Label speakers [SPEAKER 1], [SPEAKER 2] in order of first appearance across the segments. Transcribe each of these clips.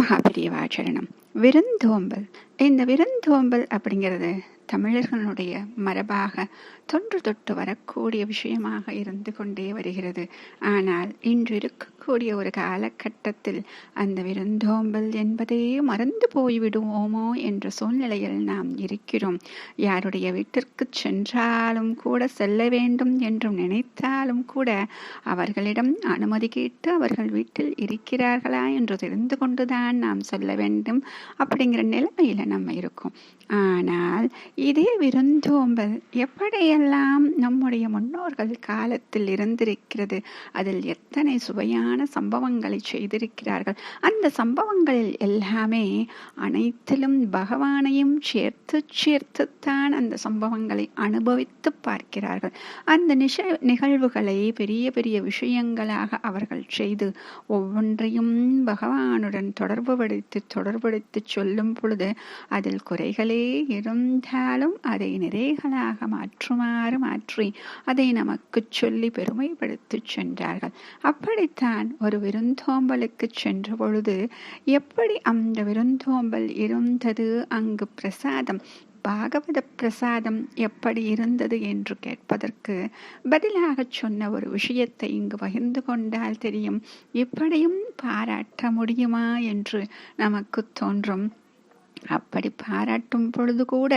[SPEAKER 1] மகாபிரியவாச்சரணம் விருந்தோம்பல். இந்த விருந்தோம்பல் அப்படிங்கிறது? தமிழர்களுடைய மரபாக தொன்று தொட்டு வரக்கூடிய விஷயமாக இருந்து கொண்டே வருகிறது. ஆனால் இன்று இருக்கக்கூடிய ஒரு காலகட்டத்தில் அந்த விருந்தோம்பல் என்பதே மறந்து போய்விடுவோமோ என்ற சூழ்நிலையில் நாம் இருக்கிறோம். யாருடைய வீட்டிற்கு சென்றாலும் கூட செல்ல வேண்டும் என்றும் நினைத்தாலும் கூட அவர்களிடம் அனுமதி கேட்டு அவர்கள் வீட்டில் இருக்கிறார்களா என்று தெரிந்து கொண்டுதான் நாம் சொல்ல வேண்டும் அப்படிங்கிற நிலைமையில நம்ம இருக்கோம். ஆனால் இதே விருந்தோம்பல் எப்படியெல்லாம் நம்முடைய முன்னோர்கள் காலத்தில் இருந்திருக்கிறது? அதில் எத்தனை சுவையான சம்பவங்களை செய்திருக்கிறார்கள்? அந்த சம்பவங்களில் எல்லாமே அனைத்திலும் பகவானையும் சேர்த்து சேர்த்துத்தான் அந்த சம்பவங்களை அனுபவித்து பார்க்கிறார்கள். அந்த நிஷ நிகழ்வுகளை பெரிய பெரிய விஷயங்களாக அவர்கள் செய்து ஒவ்வொன்றையும் பகவானுடன் தொடர்புபடுத்தி தொடர்புபடுத்தி சொல்லும் பொழுது அதில் குறைகளே இருந்தாலும் அதை நிறைகளாக மாற்றுமாறு மாற்றி அதை நமக்கு சொல்லி பெருமைப்படுத்தி சென்றார்கள். அப்படித்தான் ஒரு விருந்தோம்பலுக்கு சென்ற பொழுது எப்படி அந்த விருந்தோம்பல் இருந்தது? அங்கு பிரசாதம் பாகவத பிரசாதம் எப்படி இருந்தது என்று கேட்பதற்கு பதிலாக சொன்ன ஒரு விஷயத்தை இங்கு பகிர்ந்து கொண்டால் தெரியும். இப்படியும் பாராட்ட முடியுமா என்று நமக்கு தோன்றும். அப்படி பாராட்டும் பொழுது கூட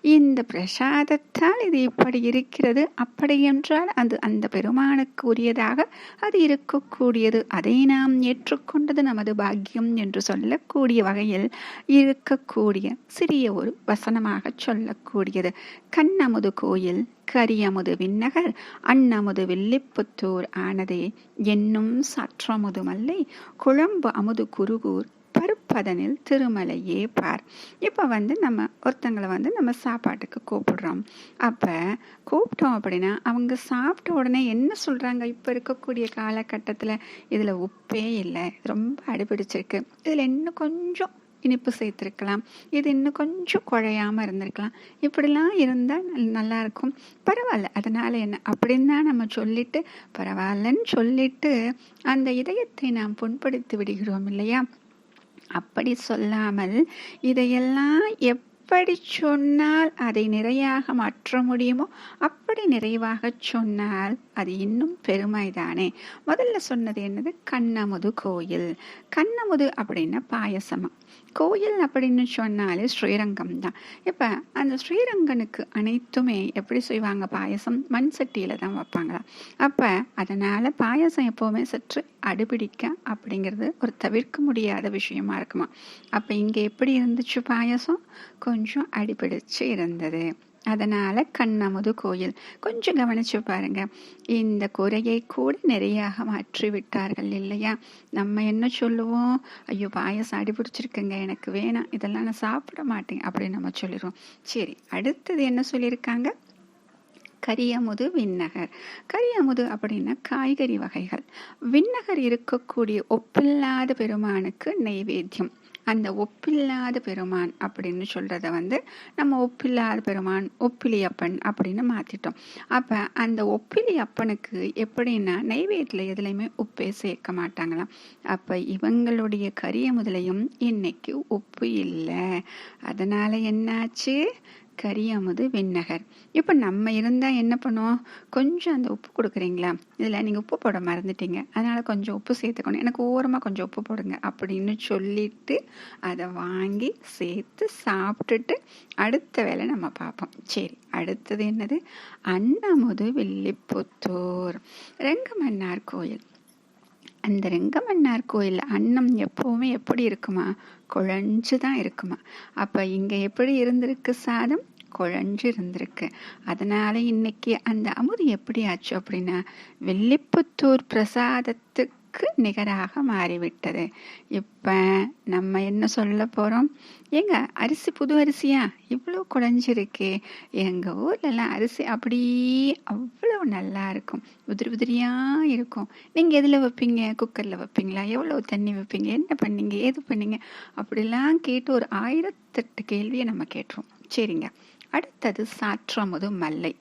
[SPEAKER 1] இந்த பிரசாதத்தால் இது இப்படி இருக்கிறது அப்படி என்றால் அது அந்த பெருமானுக்கு உரியதாக அது இருக்கக்கூடியது. அதை நாம் ஏற்றுக்கொண்டது நமது பாக்கியம் என்று சொல்லக்கூடிய வகையில் இருக்கக்கூடிய சிறிய ஒரு வசனமாக சொல்லக்கூடியது. கண்ணமுது கோயில் கரியமுது விண்ணகர் அண்ணமுது வில்லிப்புத்தூர் ஆனதே என்னும் சற்றமுது மல்லை குழம்பு அமுது குருகூர் பதனில் திருமலையே பார். இப்போ வந்து நம்ம ஒருத்தங்களை வந்து நம்ம சாப்பாட்டுக்கு கூப்பிடுறோம். அப்போ கூப்பிட்டோம் அப்படின்னா அவங்க சாப்பிட்ட உடனே என்ன சொல்கிறாங்க இப்போ இருக்கக்கூடிய காலகட்டத்தில் இதில் உப்பே இல்லை. ரொம்ப அடிபிடிச்சிருக்கு. இதில் இன்னும் கொஞ்சம் இனிப்பு சேர்த்துருக்கலாம். இது இன்னும் கொஞ்சம் குழையாமல் இருந்திருக்கலாம். இப்படிலாம் இருந்தால் நல்லாயிருக்கும். பரவாயில்ல. அதனால் என்ன? அப்படின்னு தான் நம்ம சொல்லிட்டு பரவாயில்லன்னு சொல்லிட்டு அந்த இதயத்தை நாம் புண்படுத்தி விடுகிறோம் இல்லையா? அப்படி சொல்லாமல் இதையெல்லாம் எப்படி சொன்னால் அதை நிறையாக மாற்ற முடியுமோ அப் அப்படி நிறைவாக சொன்னால் அது இன்னும் பெருமைதானே? முதல்ல சொன்னது என்னது? கண்ணமுது கோயில். கண்ணமுது அப்படின்னா பாயசமா? கோயில் அப்படின்னு சொன்னாலே ஸ்ரீரங்கம் தான் இப்போ அந்த ஸ்ரீரங்கனுக்கு அனைத்துமே எப்படி செய்வாங்க பாயசம்? மண் சட்டியில் தான் வைப்பாங்களாம் அப்போ அதனால் பாயசம் எப்போவுமே சற்று அடுபிடிக்க அப்படிங்கிறது ஒரு தவிர்க்க முடியாத விஷயமா இருக்குமா? அப்போ இங்கே எப்படி இருந்துச்சு பாயசம்? கொஞ்சம் அடிபிடிச்சு இருந்தது. அதனால் கண்ணமுது கோயில். கொஞ்சம் கவனிச்சு பாருங்க. இந்த குறையை கூட நிறையாக மாற்றி விட்டார்கள் இல்லையா? நம்ம என்ன சொல்லுவோம்? ஐயோ பாயசம் அடிபிடிச்சிருக்குங்க எனக்கு வேணாம் இதெல்லாம் நான் சாப்பிட மாட்டேன் அப்படின்னு நம்ம சொல்லிடுவோம். சரி அடுத்தது என்ன சொல்லியிருக்காங்க? கரியமுது விண்ணகர். கரியமுது அப்படின்னா காய்கறி வகைகள். விண்ணகர் இருக்கக்கூடிய ஒப்பில்லாத பெருமானுக்கு நெய்வேத்தியம். அந்த ஒப்பில்லாத பெருமான் அப்படின்னு சொல்கிறத வந்து நம்ம ஒப்பில்லாத பெருமான் ஒப்பிலியப்பன் அப்படின்னு மாற்றிட்டோம் அப்போ அந்த ஒப்பிலி அப்பனுக்கு எப்படின்னா நைவேத்தியில் எதுலையுமே உப்பே சேர்க்க மாட்டாங்களாம். அப்போ இவங்களுடைய கரிய முதலையும் இன்னைக்கு உப்பு இல்லை. அதனால் என்னாச்சு? கரியாமது வெண்ணகர். இப்போ நம்ம இருந்தால் என்ன பண்ணுவோம்? கொஞ்சம் அந்த உப்பு கொடுக்குறீங்களா? இதில் நீங்கள் உப்பு போட மறந்துட்டீங்க. அதனால் கொஞ்சம் உப்பு சேர்த்துக்கணும். எனக்கு ஓரமாக கொஞ்சம் உப்பு போடுங்க அப்படின்னு சொல்லிட்டு அதை வாங்கி சேர்த்து சாப்பிட்டுட்டு அடுத்த வேலை நம்ம பார்ப்போம். சரி அடுத்தது என்னது? அன்னமுது வில்லிப்புத்தூர் ரெங்கமன்னார் கோயில். அந்த ரெங்கமன்னார் கோயில் அன்னம் எப்போவுமே எப்படி இருக்குமா? குழஞ்சு தான் இருக்குமா? அப்போ இங்கே எப்படி இருந்திருக்கு சாதம்? குழஞ்சு இருந்திருக்கு அதனால இன்னைக்கு அந்த அமுது எப்படி ஆச்சு அப்படின்னா வெள்ளிப்புத்தூர் பிரசாதத்துக்கு நிகராக மாறிவிட்டது. இப்போ நம்ம என்ன சொல்ல போகிறோம் ஏங்க அரிசி புது அரிசியா? இவ்வளோ குழஞ்சிருக்கு. எங்கள் ஊர்லலாம் அரிசி அப்படியே அவ்வளோ நல்லா இருக்கும். உதிரி உதிரியாக இருக்கும். நீங்கள் எதில் வைப்பீங்க? குக்கரில் வைப்பீங்களா? எவ்வளோ தண்ணி வைப்பீங்க? என்ன பண்ணீங்க? ஏது பண்ணீங்க? அப்படிலாம் கேட்டு ஒரு ஆயிரத்தெட்டு கேள்வியை நம்ம கேட்டுருவோம். சரிங்க. அடுத்தது சாற்றமுது மல்லை.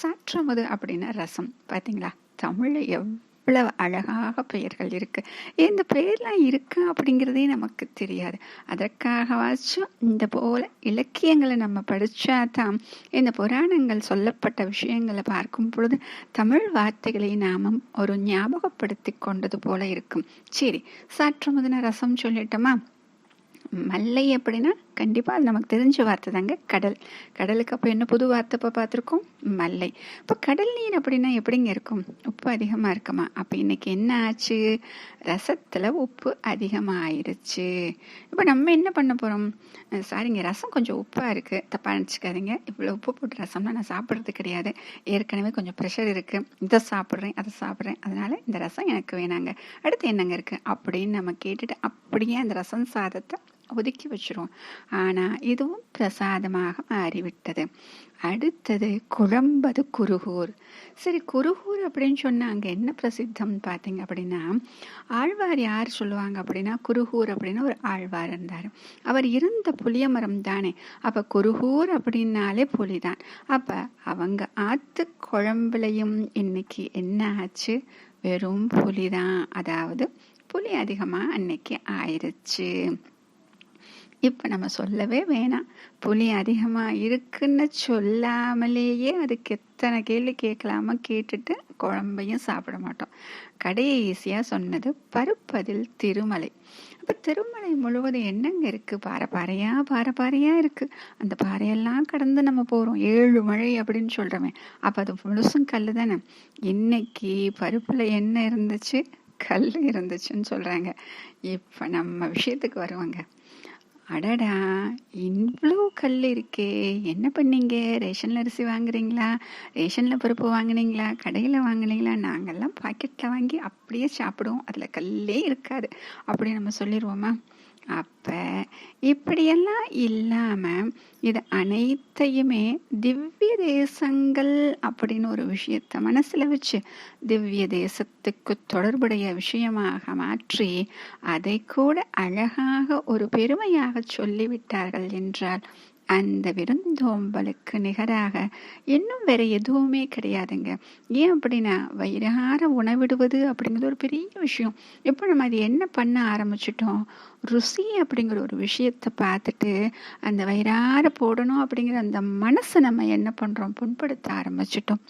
[SPEAKER 1] சாற்றமுது அப்படின்னா ரசம். பார்த்தீங்களா தமிழில் எவ்வளவு அழகாக பெயர்கள் இருக்கு. இந்த பெயர்லாம் இருக்கு அப்படிங்கிறதே நமக்கு தெரியாது. அதற்காகவாச்சும் இந்த போல இலக்கியங்களை நம்ம படிச்சா தான் இந்த புராணங்கள் சொல்லப்பட்ட விஷயங்களை பார்க்கும் பொழுது தமிழ் வார்த்தைகளை நாமும் ஒரு ஞாபகப்படுத்தி கொண்டது போல இருக்கும். சரி சாற்றமுதுன ரசம் சொல்லிட்டோமா? மல்லை அப்படின்னா கண்டிப்பாக அது நமக்கு தெரிஞ்ச வார்த்தை தாங்க கடல். கடலுக்கு அப்போ என்ன புது வார்த்தை இப்போ பார்த்துருக்கோம்? மல்லை. இப்போ கடல் நீர் அப்படின்னா எப்படிங்க இருக்கும்? உப்பு அதிகமாக இருக்குமா? அப்போ இன்னைக்கு என்ன ஆச்சு? ரசத்தில் உப்பு அதிகமாக ஆயிடுச்சு இப்போ நம்ம என்ன பண்ண போகிறோம் சாரிங்க ரசம் கொஞ்சம் உப்பாக இருக்குது தப்பாக நினச்சிக்காதீங்க. இவ்வளோ உப்பு போட்டு ரசம்லாம் நான் சாப்பிட்றது கிடையாது. ஏற்கனவே கொஞ்சம் ப்ரெஷர் இருக்குது இதை சாப்பிட்றேன் அதை சாப்பிட்றேன். அதனால் இந்த ரசம் எனக்கு வேணாங்க. அடுத்து என்னங்க இருக்குது அப்படின்னு நம்ம கேட்டுட்டு அப்படியே அந்த ரசம் சாதத்தை ஒதுக்கி வச்சிரும் ஆனால் இதுவும் பிரசாதமாக மாறிவிட்டது. அடுத்தது குழம்பது குருகூர். சரி குருகூர் அப்படின்னு சொன்னால் அங்கே என்ன பிரசித்தம் பார்த்தீங்க அப்படின்னா ஆழ்வார் யார் சொல்லுவாங்க அப்படின்னா குருகூர் அப்படின்னு ஒரு ஆழ்வார் இருந்தார். அவர் இருந்த புளிய மரம் தானே. அப்போ குருகூர் அப்படின்னாலே புலி தான் அப்போ அவங்க ஆத்து குழம்புலையும் இன்னைக்கு என்ன ஆச்சு? வெறும் புலி தான் அதாவது புலி அதிகமாக அன்னைக்கு ஆயிடுச்சு இப்போ நம்ம சொல்லவே வேணாம். புளி அதிகமாக இருக்குன்னு சொல்லாமலேயே அதுக்கு எத்தனை கேள்வி கேட்கலாம கேட்டுட்டு குழம்பையும் சாப்பிட மாட்டோம். கடையை ஈஸியாக சொன்னது பருப்பதில் திருமலை. அப்போ திருமலை முழுவதும் என்னங்க இருக்குது பாறை பாறையாக பாறை இருக்குது அந்த பாறையெல்லாம் கடந்து நம்ம போகிறோம் ஏழு மழை அப்படின்னு சொல்கிறோமே அப்போ அது முழுசும் கல் தானே? இன்னைக்கு பருப்பில் என்ன இருந்துச்சு? கல் இருந்துச்சுன்னு சொல்கிறாங்க இப்போ நம்ம விஷயத்துக்கு வருவாங்க. அடடா இவ்வளோ கல் இருக்கே. என்ன பண்ணீங்க? ரேஷனில் அரிசி வாங்குறீங்களா? ரேஷனில் பருப்பு வாங்கினீங்களா? கடையில் வாங்கினீங்களா? நாங்கள்லாம் பாக்கெட்டில் வாங்கி அப்படியே சாப்பிடுவோம். அதில் கல்லே இருக்காது. அப்படி நம்ம சொல்லிடுவோமா அப்போ இப்படியெல்லாம் இல்லாமல் இது அனைத்தையுமே திவ்ய தேசங்கள் அப்படின்னு ஒரு விஷயத்த மனசில் வச்சு திவ்ய தேசத்துக்கு தொடர்புடைய விஷயமாக மாற்றி அதை கூட அழகாக ஒரு பெருமையாக சொல்லிவிட்டார்கள் என்றால் அந்த விருந்தோம்பலுக்கு நிகராக இன்னும் வேற எதுவுமே கிடையாதுங்க. ஏன் அப்படின்னா வயிறார உணவிடுவது அப்படிங்கிறது ஒரு பெரிய விஷயம். இப்போ நம்ம அது என்ன பண்ண ஆரம்பிச்சிட்டோம்? ருசி அப்படிங்கிற ஒரு விஷயத்தை பார்த்துட்டு அந்த வயிறார போடணும் அப்படிங்கிற அந்த மனசை நம்ம என்ன பண்ணுறோம் புண்படுத்த ஆரம்பிச்சிட்டோம்.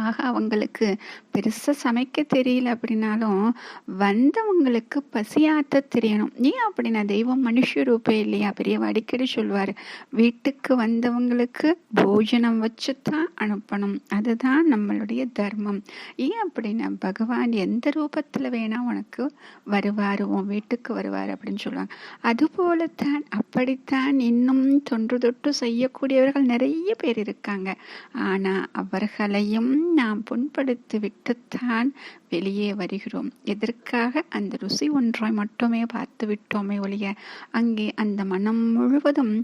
[SPEAKER 1] ஆக அவங்களுக்கு பெருசாக சமைக்க தெரியல அப்படின்னாலும் வந்தவங்களுக்கு பசியாத்த தெரியணும். ஏன் அப்படின்னா தெய்வம் மனுஷ ரூபே இல்லையா? பெரியவ அடிக்கடி சொல்லுவார் வீட்டுக்கு வந்தவங்களுக்கு போஜனம் வச்சு தான் அனுப்பணும். அதுதான் நம்மளுடைய தர்மம். ஏன் அப்படின்னா பகவான் எந்த ரூபத்தில் வேணால் உனக்கு வருவார் உன் வீட்டுக்கு வருவார் அப்படின்னு சொல்லுவாங்க. அதுபோலத்தான் அப்படித்தான் இன்னும் தொன்று தொட்டு செய்யக்கூடியவர்கள் நிறைய பேர் இருக்காங்க. ஆனால் அவர்களையும் நாம் புண்படுத்தி விட்டுத்தான் வெளியே வருகிறோம். எதற்காக அந்த ருசி ஒன்றாய் மட்டுமே பார்த்து விட்டோமே ஒழிய அங்கே அந்த மனம் முழுவதும்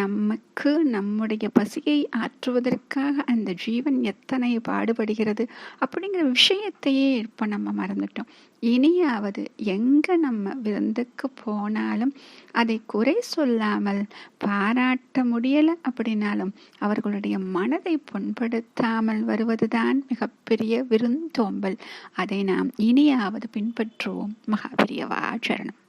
[SPEAKER 1] நமக்கு நம்முடைய பசியை ஆற்றுவதற்காக அந்த ஜீவன் எத்தனை பாடுபடுகிறது அப்படிங்கிற விஷயத்தையே இப்போ நம்ம மறந்துட்டோம். இனியாவது எங்கே நம்ம விருந்துக்கு போனாலும் அதை குறை சொல்லாமல் பாராட்ட முடியலை அப்படின்னாலும் அவர்களுடைய மனதை புண்படுத்தாமல் வருவதுதான் மிகப்பெரிய விருந்தோம்பல். அதை அதை நாம் இனியாவது பின்பற்றுவோம். மகாபிரியவா சரணம்.